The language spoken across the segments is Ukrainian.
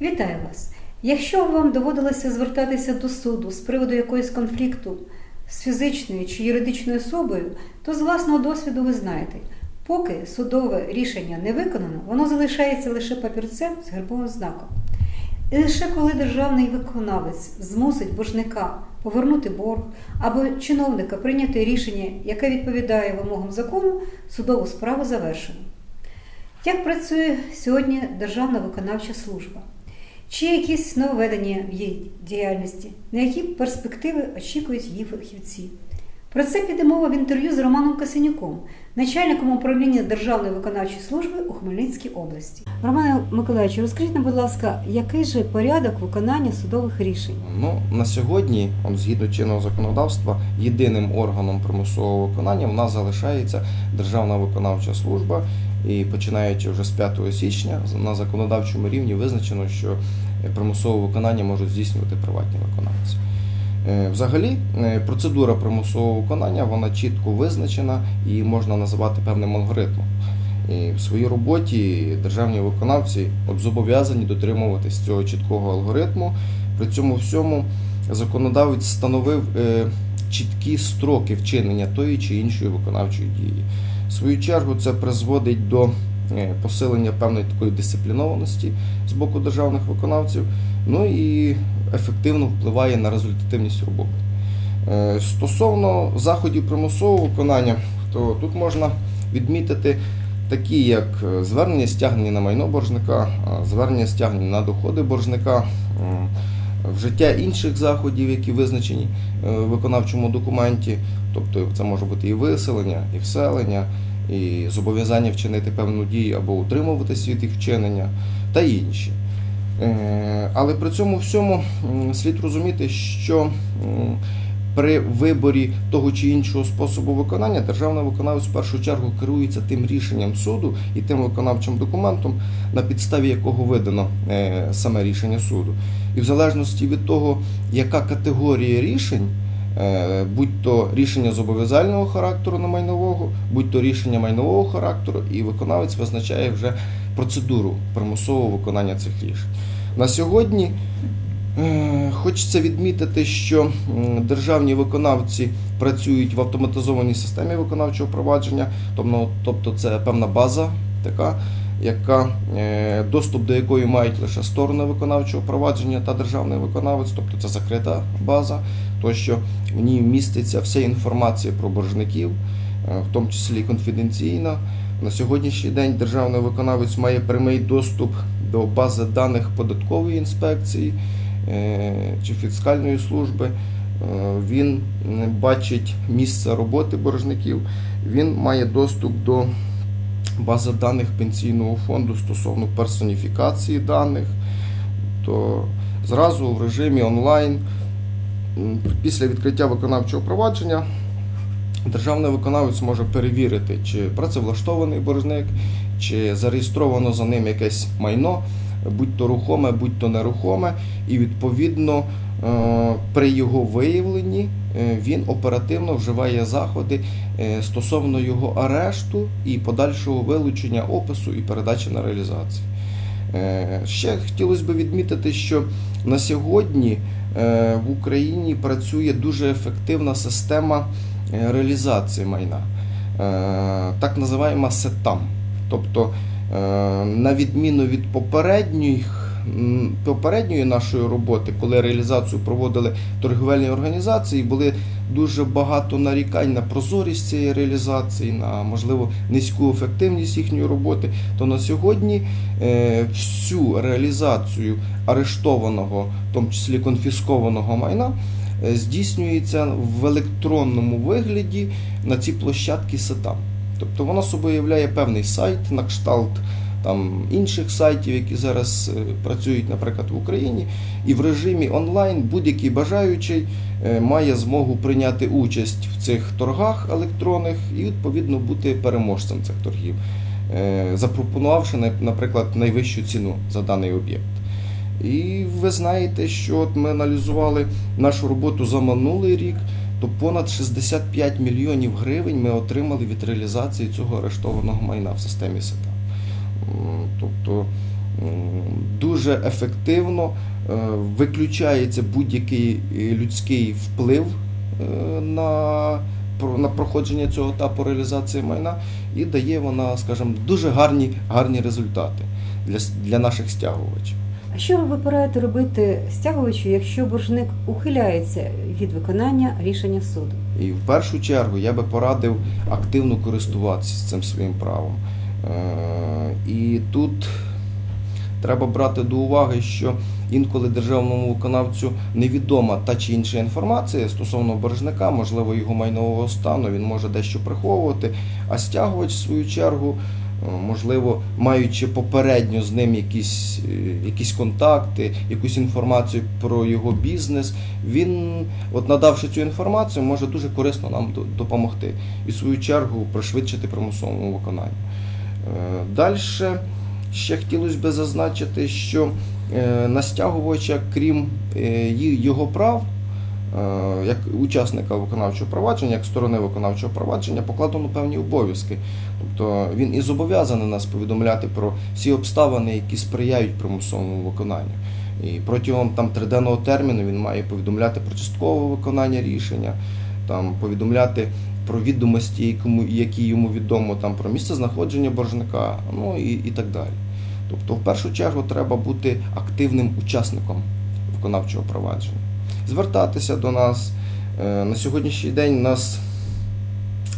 Вітаю вас! Якщо вам доводилося звертатися до суду з приводу якоїсь конфлікту з фізичною чи юридичною особою, то з власного досвіду ви знаєте, поки судове рішення не виконано, воно залишається лише папірцем з гербовим знаком. І лише коли державний виконавець змусить боржника повернути борг або чиновника прийняти рішення, яке відповідає вимогам закону, судову справу завершено. Як працює сьогодні Державна виконавча служба? Чи якісь нововведення в її діяльності? На які перспективи очікують її фахівці? Про це піде мова в інтерв'ю з Романом Касенюком, начальником управління Державної виконавчої служби у Хмельницькій області. Романе Миколаївичу, розкажіть нам, будь ласка, який же порядок виконання судових рішень? Ну, на сьогодні, от, згідно чинного законодавства, єдиним органом примусового виконання в нас залишається Державна виконавча служба. І починаючи вже з 5 січня на законодавчому рівні визначено, що примусове виконання можуть здійснювати приватні виконавці. Е, Взагалі, е, процедура примусового виконання вона чітко визначена і можна називати певним алгоритмом. І в своїй роботі державні виконавці от зобов'язані дотримуватись цього чіткого алгоритму. При цьому всьому законодавець встановив е, чіткі строки вчинення тої чи іншої виконавчої дії. В свою чергу це призводить до е, посилення певної такої дисциплінованості з боку державних виконавців, ну і ефективно впливає на результативність роботи. Е, Стосовно заходів примусового виконання, то тут можна відмітити такі, як е, звернення стягнення на майно боржника, звернення стягнення на доходи боржника, вжиття інших заходів, які визначені в виконавчому документі, тобто це може бути і виселення, і вселення, і зобов'язання вчинити певну дію або утримуватись від їх вчинення та інші. Е, Але при цьому всьому слід розуміти, що при виборі того чи іншого способу виконання державний виконавець в першу чергу керується тим рішенням суду і тим виконавчим документом, на підставі якого видано е, саме рішення суду. І в залежності від того, яка категорія рішень, будь то рішення зобов'язального характеру на майнового, будь то рішення майнового характеру, і виконавець визначає вже процедуру примусового виконання цих рішень. На сьогодні Е, Хочеться відмітити, що державні виконавці працюють в автоматизованій системі виконавчого провадження, тобто, тобто це певна база, така, яка, е, доступ до якої мають лише сторони виконавчого провадження та державний виконавець, тобто це закрита база, то що в ній міститься вся інформація про боржників, е, в тому числі конфіденційна. На сьогоднішній день державний виконавець має прямий доступ до бази даних податкової інспекції е, чи фіскальної служби. Е, Він бачить місце роботи боржників, він має доступ до бази даних пенсійного фонду стосовно персоніфікації даних, то зразу в режимі онлайн після відкриття виконавчого провадження державний виконавець може перевірити, чи працевлаштований боржник, чи зареєстровано за ним якесь майно, будь то рухоме, будь то нерухоме, і відповідно е, при його виявленні е, він оперативно вживає заходи е, стосовно його арешту і подальшого вилучення опису і передачі на реалізацію. Ще хотілося б відмітити, що на сьогодні в Україні працює дуже ефективна система е, реалізації майна, Е, так називаємо сетам. Тобто, е, на відміну від попередніх, попередньої нашої роботи, коли реалізацію проводили торгівельні організації, були дуже багато нарікань на прозорість цієї реалізації, на можливо низьку ефективність їхньої роботи, то на сьогодні е, всю реалізацію арештованого, в тому числі конфіскованого майна, е, здійснюється в електронному вигляді на ці площадки сетам. Тобто вона собою являє певний сайт на кшталт там інших сайтів, які зараз е, працюють, наприклад, в Україні, і в режимі онлайн будь-який бажаючий е, має змогу прийняти участь в цих торгах електронних і відповідно бути переможцем цих торгів, е, запропонувавши, наприклад, найвищу ціну за даний об'єкт. І ви знаєте, що от ми аналізували нашу роботу за минулий рік, то понад 65 мільйонів гривень ми отримали від реалізації цього арештованого майна в системі СЕТА. Тобто дуже ефективно е, виключається будь-який е, людський вплив е, на, на проходження цього етапу реалізації майна і дає вона, скажімо, дуже гарні, гарні результати для, для наших стягувачів. А що ви порадите робити стягувачу, якщо боржник ухиляється від виконання рішення суду? І в першу чергу я би порадив активно користуватися цим своїм правом. Е, І тут треба брати до уваги, що інколи державному виконавцю невідома та чи інша інформація стосовно боржника, можливо, його майнового стану, він може дещо приховувати, а стягувач, в свою чергу, е, можливо, маючи попередньо з ним якісь, е, якісь контакти, якусь інформацію про його бізнес, він, от надавши цю інформацію, може дуже корисно нам допомогти і в свою чергу пришвидшити примусовому виконанню. Далі ще хотілося б зазначити, що е, на стягувача, крім е, його прав, е, як учасника виконавчого провадження, як сторони виконавчого провадження, покладено певні обов'язки. Тобто він і зобов'язаний нас повідомляти про всі обставини, які сприяють примусовому виконанню. І протягом там триденного терміну він має повідомляти про часткове виконання рішення, там повідомляти про відомості, які йому відомо там про місце знаходження боржника, ну і, і так далі. Тобто, в першу чергу, треба бути активним учасником виконавчого провадження, звертатися до нас. Е, На сьогоднішній день у нас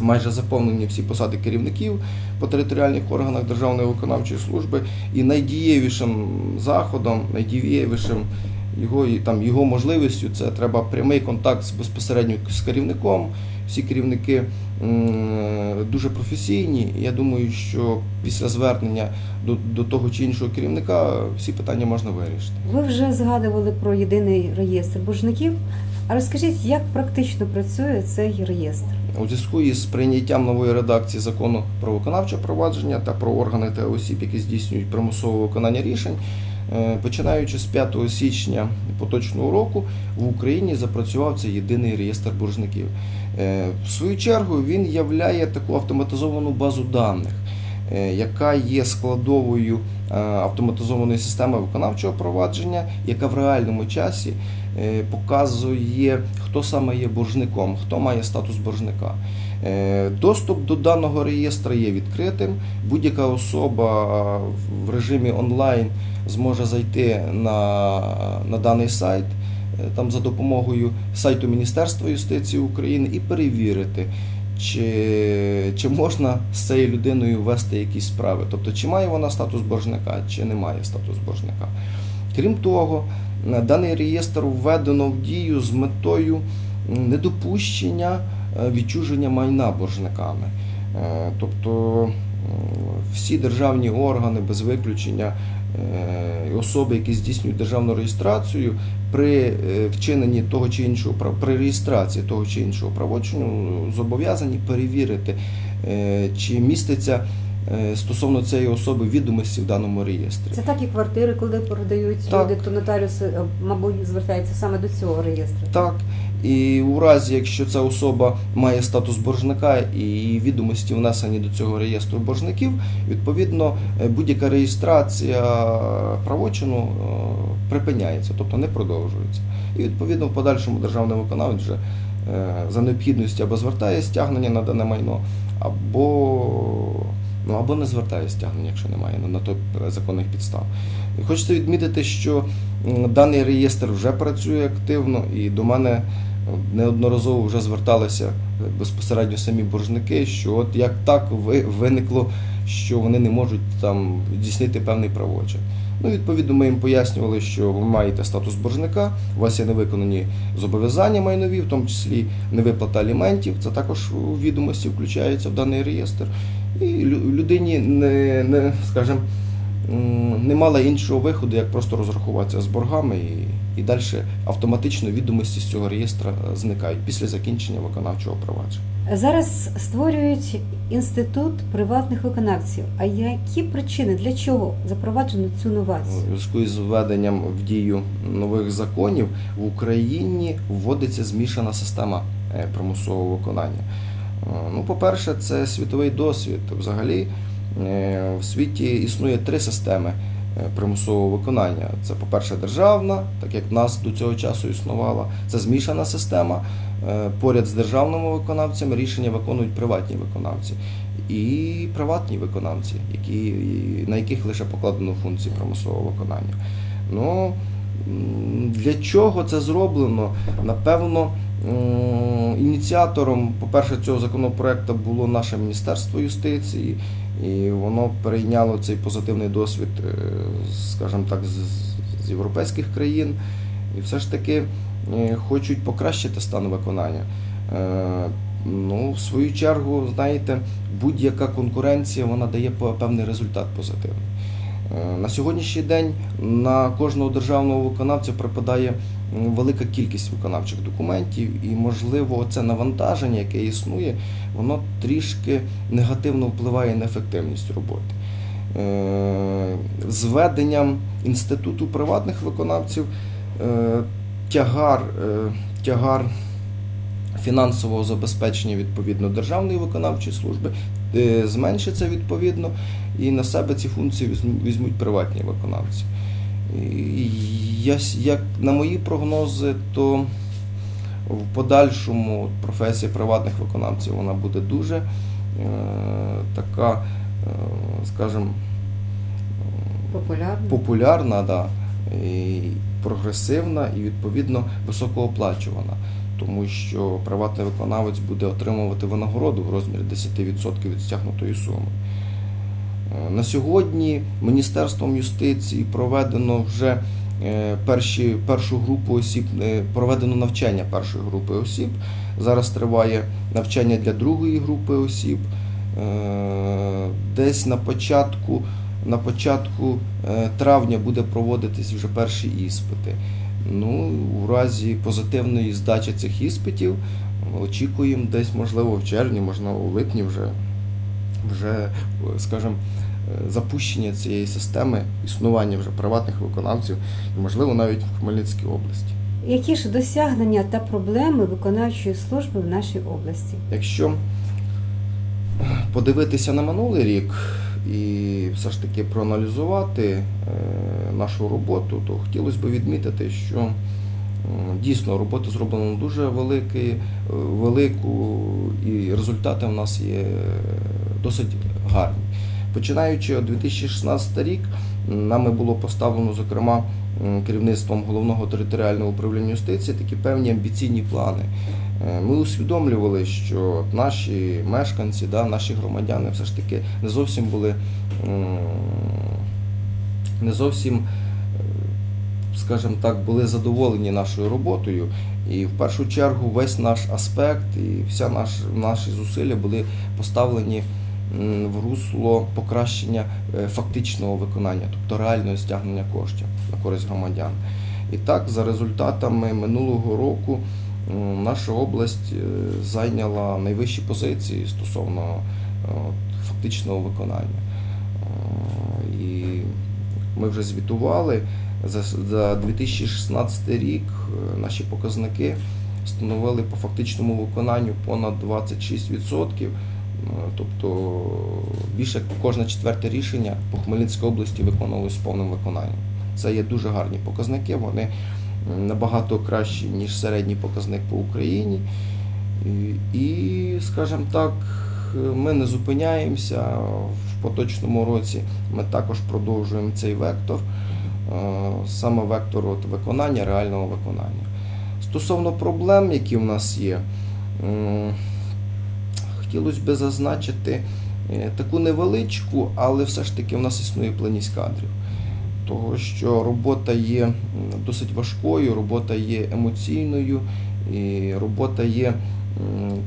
майже заповнені всі посади керівників по територіальних органах Державної виконавчої служби, і найдієвішим заходом, найдієвішим його, там, його можливістю це треба прямий контакт з- безпосередньо з керівником. Всі керівники дуже професійні. Я думаю, що після звернення до, до того чи іншого керівника всі питання можна вирішити. Ви вже згадували про єдиний реєстр боржників. А розкажіть, як практично працює цей реєстр? У зв'язку із прийняттям нової редакції закону про виконавче провадження та про органи та осіб, які здійснюють примусове виконання рішень, е, починаючи з 5 січня поточного року в Україні запрацював цей єдиний реєстр боржників. Е, В свою чергу він являє таку автоматизовану базу даних, е, яка є складовою автоматизованої системи виконавчого провадження, яка в реальному часі показує, хто саме є боржником, хто має статус боржника. Е, Доступ до даного реєстру є відкритим. Будь-яка особа в режимі онлайн зможе зайти на, на даний сайт е, там за допомогою сайту Міністерства юстиції України і перевірити, чи, чи можна з цією людиною вести якісь справи. Тобто, чи має вона статус боржника, чи не має статус боржника. Крім того, даний реєстр введено в дію з метою недопущення е, відчуження майна боржниками. Е, Тобто всі державні органи без виключення е, особи, які здійснюють державну реєстрацію, при вчиненні того чи іншого при реєстрації того чи іншого правочину зобов'язані перевірити, чи міститься стосовно цієї особи відомості в даному реєстрі. Це так і квартири, коли продають Так. люди, то нотаріуси, е, мабуть, звертаються саме до цього реєстру. Так. І у разі, якщо ця особа має статус боржника і її відомості внесені до цього реєстру боржників, відповідно е, будь-яка реєстрація правочину е, припиняється, тобто не продовжується. І відповідно в подальшому державний виконавець вже е, за необхідністю або звертає стягнення на дане майно, або, ну, або не звертає стягнення, якщо немає на, то законних підстав. Хочеться відмітити, що даний реєстр вже працює активно, і до мене е, неодноразово вже зверталися е, безпосередньо самі боржники, що от як так ви- виникло, що вони не можуть там здійснити певний правочин. Ну, відповідно, ми їм пояснювали, що ви маєте статус боржника, у вас є невиконані зобов'язання майнові, в тому числі невиплата аліментів. Це також у відомості включається в даний реєстр. І лю- людині не, не скажімо, не мала іншого виходу, як просто розрахуватися з боргами, і, і далі автоматично відомості з цього реєстра е, зникають після закінчення виконавчого провадження. Зараз створюють інститут приватних виконавців. А які причини для чого запроваджено цю У новацію? зв'язку із введенням в дію нових законів в Україні вводиться змішана система е, примусового виконання. Е, Ну, по-перше, це світовий досвід. Взагалі е, в світі існує три системи примусового виконання. Це, по-перше, державна, так як в нас до цього часу існувала. Це змішана система. Е, Поряд з державними виконавцями рішення виконують приватні виконавці і приватні виконавці, які, на яких лише покладено функції примусового виконання. Ну, для чого це зроблено? Напевно, ініціатором, по-перше, цього законопроекту було наше Міністерство юстиції, і воно перейняло цей позитивний досвід, е, скажімо так, з, європейських країн. І все ж таки е, хочуть покращити стан виконання. Е, Ну, в свою чергу, знаєте, будь-яка конкуренція вона дає певний результат позитивний. На сьогоднішній день на кожного державного виконавця припадає велика кількість виконавчих документів, і, можливо, це навантаження, яке існує, воно трішки негативно впливає на ефективність роботи. Е, З введенням інституту приватних виконавців е, тягар, е, тягар фінансового забезпечення відповідно державної виконавчої служби зменшиться відповідно, і на себе ці функції візьмуть приватні виконавці. Я, як на мої прогнози, то в подальшому професія приватних виконавців вона буде дуже е, така, е, скажімо, Популярно. популярна, да, і прогресивна і відповідно високооплачувана. Тому що приватний виконавець буде отримувати винагороду в розмірі 10% від стягнутої суми. Е, На сьогодні Міністерством юстиції проведено вже е, перші, першу групу осіб, е, проведено навчання першої групи осіб. Зараз триває навчання для другої групи осіб. Десь на початку, на початку травня буде проводитись вже перші іспити. Ну, у разі позитивної здачі цих іспитів очікуємо десь, можливо, в червні, можливо, у липні вже, вже е, скажімо, е, запущення цієї системи, існування вже приватних виконавців, і, можливо, навіть в Хмельницькій області. Які ж досягнення та проблеми виконавчої служби в нашій області? Якщо подивитися на минулий рік і все ж таки проаналізувати е, нашу роботу, то хотілося б відмітити, що дійсно робота зроблена дуже великий, е, велику, і результати в нас є досить гарні. Починаючи от 2016 рік, нами було поставлено, зокрема, керівництвом головного територіального управління юстиції такі певні амбіційні плани. Е, Ми усвідомлювали, що наші мешканці, да, наші громадяни все ж таки не зовсім були не зовсім, скажімо так, були задоволені нашою роботою. І в першу чергу весь наш аспект і вся наш, наші зусилля були поставлені в русло покращення е, фактичного виконання, тобто реального стягнення коштів на користь громадян. І так, за результатами минулого року наша область е, зайняла найвищі позиції стосовно е, фактичного виконання. І ми вже звітували за, за 2016 рік е, наші показники становили по фактичному виконанню понад 26%. Е, Тобто більше кожне четверте рішення по Хмельницькій області виконувалось повним виконанням. Це є дуже гарні показники, вони набагато кращі, ніж середній показник по Україні. І, скажімо так, ми не зупиняємося в поточному році. Ми також продовжуємо цей вектор, е, саме вектор от виконання, реального виконання. Стосовно проблем, які в нас є, хотілося б зазначити е, таку невеличку, але все ж таки в нас існує планість кадрів. Того, що робота є досить важкою, робота є емоційною, і робота є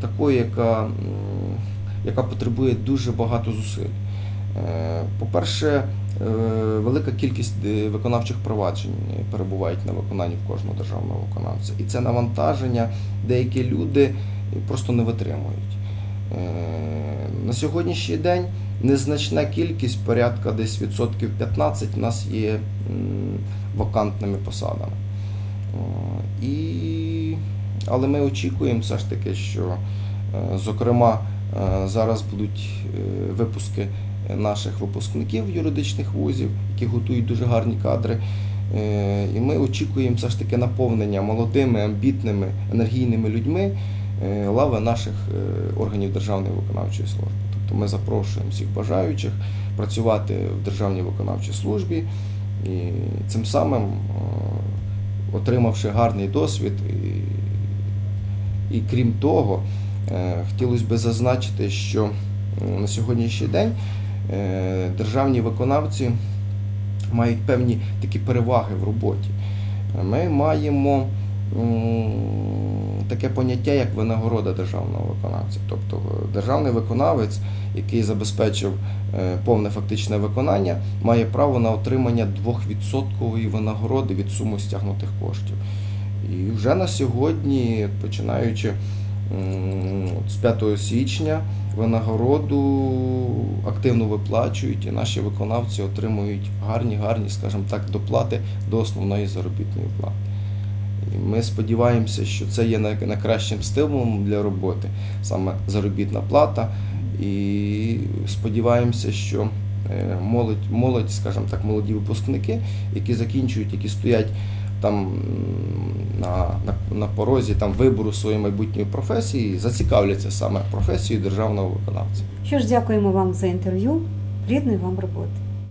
такою, яка, яка потребує дуже багато зусиль. Е, По-перше, е, велика кількість е, виконавчих проваджень перебувають на виконанні в кожного державного виконавця. І це навантаження деякі люди просто не витримують. На сьогоднішній день незначна кількість, порядка десь відсотків 15 у нас є вакантними посадами. І... Але ми очікуємо все ж таки, що, зокрема, зараз будуть випуски наших випускників юридичних вузів, які готують дуже гарні кадри. Е, І ми очікуємо все ж таки наповнення молодими, амбітними, енергійними людьми е, лави наших е, органів Державної виконавчої служби. Тобто ми запрошуємо всіх бажаючих працювати в Державній виконавчій службі і цим самим, е, отримавши гарний досвід, і, крім того, е, хотілося б зазначити, що на сьогоднішній день е, державні виконавці мають певні такі переваги в роботі. Ми маємо таке поняття, як винагорода державного виконавця. Тобто е, державний виконавець, який забезпечив е, повне фактичне виконання, має право на отримання 2% винагороди від суми стягнутих коштів. І вже на сьогодні, починаючи з 5 січня, винагороду активно виплачують, і наші виконавці отримують гарні, гарні, скажімо так, доплати до основної заробітної плати. І ми сподіваємося, що це є найкращим стимулом для роботи, саме заробітна плата. І сподіваємося, що е, молодь, молодь, скажімо так, молоді випускники, які закінчують, які стоять там на, на, на порозі там, вибору своєї майбутньої професії, зацікавляться саме професією державного виконавця. Що ж, дякуємо вам за інтерв'ю. Рідної вам роботи.